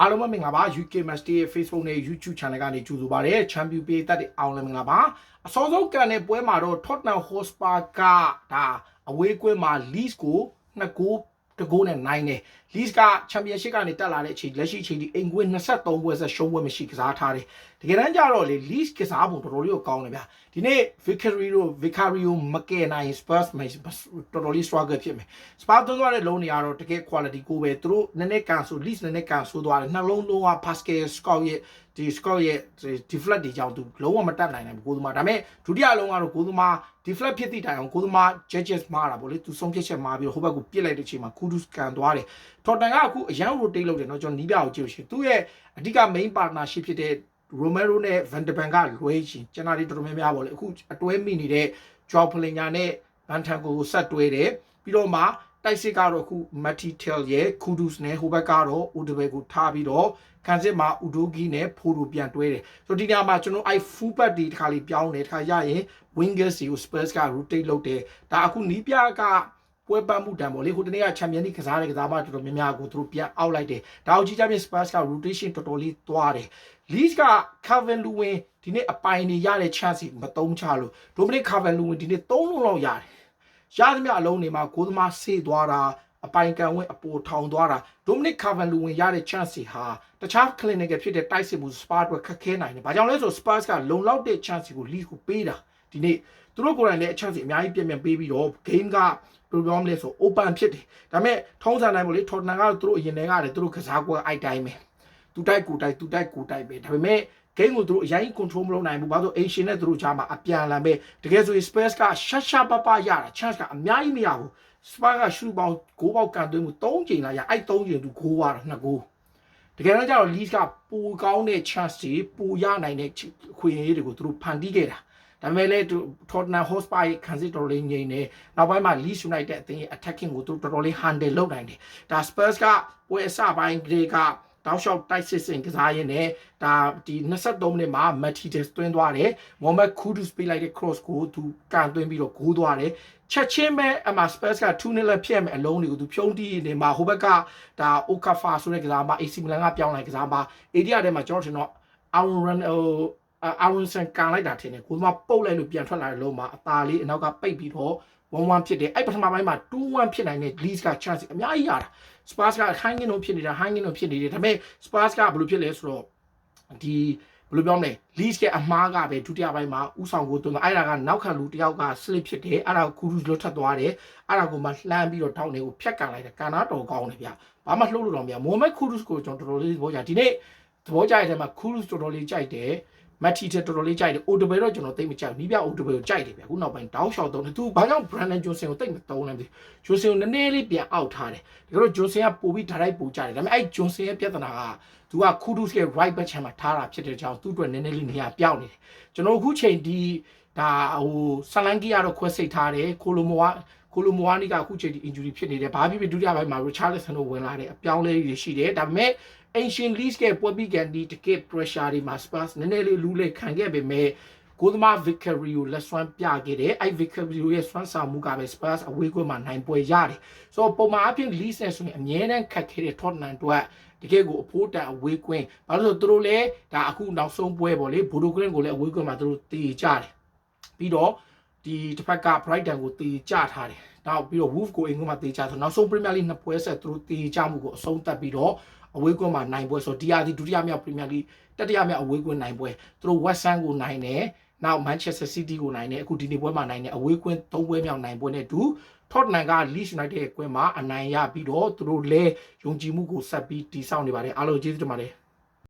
အားလုံးပဲမင်္ဂလာပါ UK Master ရဲ့ Facebook နဲ့ YouTube Channel ကနေကြိုဆိုပါရစေ Champion ပေးသက်တဲ့အောင်လည်းမင်္ဂလာပါအစောဆုံးကန်တဲ့ပွဲမှာတော့ Tottenham Hotspur ကဒါအဝေးကွင်းမှာ Leeds ကို2ဂိုး တကိုးနဲ့နိုင်တယ် Leeds က Championship ကနေတက်လာတဲ့အချိန်လက်ရှိအချိန်ဒီအိမ်ကွင်း23ပွဲဆက်ရှုံးပွဲမရှိကစားထားတယ်တကယ်တမ်းကျတော့လေ Leeds ကစားပုံတော်တော်လေးကိုကောင်းတယ်ဗျာဒီနေ့ Victory တို့ Vicario မကယ်နိုင် Spurs မတော်တော်လေး struggle ဖြစ်မယ် Spurs သွင်းသွားတဲ့လုံးတွေကတော့တကယ် quality ကိုပဲသူတို့နည်းနည်းကန်ဆို Leeds နည်းနည်းကန်ဆိုသွားတယ်နှလုံးလုံးက Pascal Scott ရဲ့ ဒီ Scott ရဲ့ deflect တွေကြောင့်သူလုံးဝမတက်နိုင်နိုင်ဘူးကိုသမားဒါပေမဲ့ဒုတိယလုံးကတော့ကိုသမား deflect ဖြစ်သည့်တိုင်အောင်ကိုသမား judges မှားတာဗောလေသူဆုံးဖြတ်ချက်မှားပြီးတော့ဟိုဘက်ကိုပြစ်လိုက်တဲ့အချိန်မှာ Kudus ကန်သွားတယ်ထော်တန်ကအခုအရန် rotate လုပ်တယ်เนาะကျွန်တော်နီးပြအောင်ကြည့်လို့ရှိရင်သူ့ရဲ့အဓိက main partnership ဖြစ်တဲ့ Romero နဲ့ Van de Ven ကလွဲရှင်ကျွန်တော်ဒီတော်တော်များများပေါ့လေအခုအတွဲမိနေတဲ့ Joao Plinga နဲ့ Van Tan ကိုဆက်တွဲတယ်ပြီးတော့မှ တိုက်စစ်ကတော့အခု Matty Tel ရဲ့ Kudus နဲ့ဟိုဘက်ကတော့ Udebe ကိုထားပြီးတော့ခံစစ်မှာ Udogi နဲ့ Fodo ပြန်တွဲတယ်ဆိုတော့ဒီနေရာမှာကျွန်တော်အဲ full back ဒီတစ်ခါလေးပြောင်းတယ်တစ်ခါရရင် wingers ကို Spurs က rotate လုပ်တယ်ဒါအခုနီးပြကပွဲပန်းမှုတံပေါ့လေဟိုတနေ့ကချန်ပီယံလိကစားတဲ့ကစားမတော်တော်များများကိုသူတို့ပြန်အောက်လိုက်တယ်ဒါအောင်ကြီးကြပြ Spurs က rotation တော်တော်လေးသွားတယ် Leeds က Calvin Lewin ဒီနေ့အပိုင်နေရတဲ့ chance မတုံးချလို့ Dominic Calvin Lewin ဒီနေ့3လုံးလောက်ရတယ် ရသမျှအလုံးတွေမှာကိုသမားဆေးသွားတာအပိုင်ကန်ဝင်းအပေါ်ထောင်သွားတာ Dominic Calvin Lewin ရတဲ့ chance ဟာတခြား clinical ဖြစ်တဲ့တိုက်စစ်မှု Spurs အတွက်ခက်ခဲနိုင်တယ်။ဘာကြောင့်လဲဆို Spurs ကလုံလောက်တဲ့ chance ကို Leeds ကိုပေးတာဒီနေ့သူတို့ကိုယ်တိုင်လည်း chance အများကြီးပြင်ပြင်ပေးပြီးတော့ game က program လဲဆို open ဖြစ်တယ်။ဒါပေမဲ့ထုံးစံတိုင်းပေါ့လေ Tottenham ကသူတို့အရင်တည်းကလည်းသူတို့ကစားကွက်အိုက်တိုင်းပဲ။သူတိုက်ကိုတိုက်သူတိုက်ကိုတိုက်ပဲ။ဒါပေမဲ့ game ကိုသူတို့အရင် control မလုပ်နိုင်ဘူး။ဘာလို့ Asian နဲ့သူတို့ကြားမှာအပြန်အလှန်ပဲတကယ်ဆိုရင် Spurs ကရှက်ရှာပပရတာ chance ကအများကြီးမရဘူး။ Spurs ကရှုပေါင်းဂိုးပေါက်ကန်သွင်းမှု3ချိန်လာရအဲ့3ချိန်သူဂိုးသွားတာ2ဂိုးတကယ်တော့ကျတော့ Leeds ကပူကောင်းတဲ့ chance တွေပူရနိုင်တဲ့ခွင့်ရေးတွေကိုသူတို့ဖန်တီးခဲ့တာဒါပေမဲ့လည်း Tottenham Hotspur ရဲ့ခံစစ်တော်လေးငြိမ်နေနောက်ပိုင်းမှာ Leeds United အသင်းရဲ့ attacking ကိုသူတို့တော်တော်လေး handle လုပ်နိုင်တယ်ဒါ Spurs ကပွဲအစပိုင်းကလေးက တောက်လျှောက်တိုက်စစ်စင်ကစားရင်းနဲ့ဒါဒီ23မိနစ်မှာ Matites သွင်းသွားတယ်မိုဟမက်ခူဒူစ်ပေးလိုက်တဲ့ cross ကိုသူကန်သွင်းပြီးတော့ဂိုးသွားတယ်ချက်ချင်းပဲအမ Spurs က2 0လက်ဖြစ်မဲ့အလုံးတွေကိုသူဖြုံးတီးနေမှာဟိုဘက်ကဒါ Okafa ဆိုတဲ့ကစားမ AC Milan ကပြောင်းလိုက်ကစားမ area ထဲမှာကျွန်တော်ထင်တော့ Aaron Run ဟိုအာဝန်ဆန်ကန်လိုက်တာထင်တယ်ကိုမပုတ်လိုက်လို့ပြန်ထွက်လာတဲ့လုံးမှာအตาလေးအနောက်ကပိတ်ပြီးတော့ 1-1ဖြစ်တယ်အဲ့ပထမပိုင်းမှာ2-1ဖြစ်နိုင်တဲ့ Leeds က chance အများကြီးရတာ Spurs က hanging လုံးဖြစ်နေတာ hanging လုံးဖြစ်နေတယ်ဒါပေမဲ့ Spurs ကဘယ်လိုဖြစ်လဲဆိုတော့ဒီဘယ်လိုပြောမလဲ Leeds ကအမားကပဲဒုတိယပိုင်းမှာဥဆောင်ကိုတွန်းအဲ့ဒါကနောက်ခံလူတယောက်က slip ဖြစ်တယ်အဲ့ဒါကို Kudus လွတ်ထွက်သွားတယ်အဲ့ဒါကိုမှလှမ်းပြီးတော့ထောင်းတွေကိုဖြတ်ကန်လိုက်တယ်ကန်နာတော်ကောင်းတယ်ဗျဘာမှလှုပ်လို့တော့မရမိုဟမက် Kudus ကိုကျွန်တော်တော်တော်လေးသဘောကျဒီနေ့သဘောကျတဲ့ထဲမှာ Kudus တော်တော်လေးကြိုက်တယ် မက်တီတဲ့တော်တော်လေးကြိုက်တယ်အိုတိုဘယ်တော့ကျွန်တော်သိမကြိုက်ဘူးနီးပြအိုတိုဘယ်ကိုကြိုက်တယ်ဗျအခုနောက်ပိုင်းတောင်းလျှောက်တော့သူဘာကြောင့် Brandon Johnson ကိုသိမတုံးလဲမသိဂျွန်ဆင်ကိုနည်းနည်းလေးပြန်အောက်ထားတယ်ဒါကြောင့်ဂျွန်ဆင်ကပို့ပြီးဓာတ်ရိုက်ပို့ကြတယ်ဒါပေမဲ့အဲ့ဂျွန်ဆင်ရဲ့ပြဿနာကသူကခူဒုစ်ရဲ့ right back ချမ်းမှာထားတာဖြစ်တဲ့ကြောင့်သူ့အတွက်နည်းနည်းလေးနေရာပြောင်းနေတယ်ကျွန်တော်အခုချိန်ဒီဒါဟိုဆလန်ကီကတော့ခွဲစိတ်ထားတယ်ကိုလိုမိုဝါကိုလိုမိုဝါနီကအခုချိန်ဒီ injury ဖြစ်နေတယ်ဘာဖြစ်ဖြစ်ဒုတိယပိုင်းမှာ Richarlison တို့ဝင်လာတယ်အပြောင်းလဲတွေရှိတယ်ဒါပေမဲ့ ancient league ကပွဲပြီးကန်ဒီတကယ် pressure တွေမှာ Spurs နည်းနည်းလေးလူးလေးခံခဲ့ပေမဲ့ကိုသမား victory ကိုလက်စွမ်းပြခဲ့တယ်အဲ့ victory ရဲ့စွမ်းဆောင်မှုကပဲ Spurs အဝေးကွင်းမှာနိုင်ပွဲရတယ်ဆိုတော့ပုံမှန်အဖြစ် league နဲ့ဆိုရင်အမြဲတမ်းခက်ခဲတဲ့ Tottenham တို့တကယ်ကိုအဖိုးတန်အဝေးကွင်းဘာလို့လဲဆိုသူတို့လည်းဒါအခုနောက်ဆုံးပွဲပေါ့လေဘူဒိုဂရင်းကိုလည်းအဝေးကွင်းမှာသူတို့တည်ကြတယ်ပြီးတော့ဒီတစ်ဖက်က Brighton ကိုတည်ကြထားတယ်နောက်ပြီးတော့ Wolf ကိုအင်္ဂုမှာတည်ကြဆိုနောက်ဆုံး Premier League နှစ်ပွဲဆက်သူတို့တည်ကြမှုကိုအဆုံးသတ်ပြီးတော့ အဝေးကွင်းမှာနိုင်ပွဲဆိုဒီယာဒီဒုတိယမြောက်ပရီးမီယာလိတတိယမြောက်အဝေးကွင်းနိုင်ပွဲသူတို့ West Ham ကိုနိုင်တယ်နောက် Manchester City ကိုနိုင်တယ်အခုဒီနေ့ပွဲမှာနိုင်တယ်အဝေးကွင်း၃ပွဲမြောက်နိုင်ပွဲနဲ့တူ Tottenham က Leeds United ရဲ့ကွင်းမှာအနိုင်ရပြီးတော့သူတို့လည်းယုံကြည်မှုကိုဆက်ပြီးတည်ဆောက်နေပါတယ်အားလုံးကျေးဇူးတင်ပါတယ်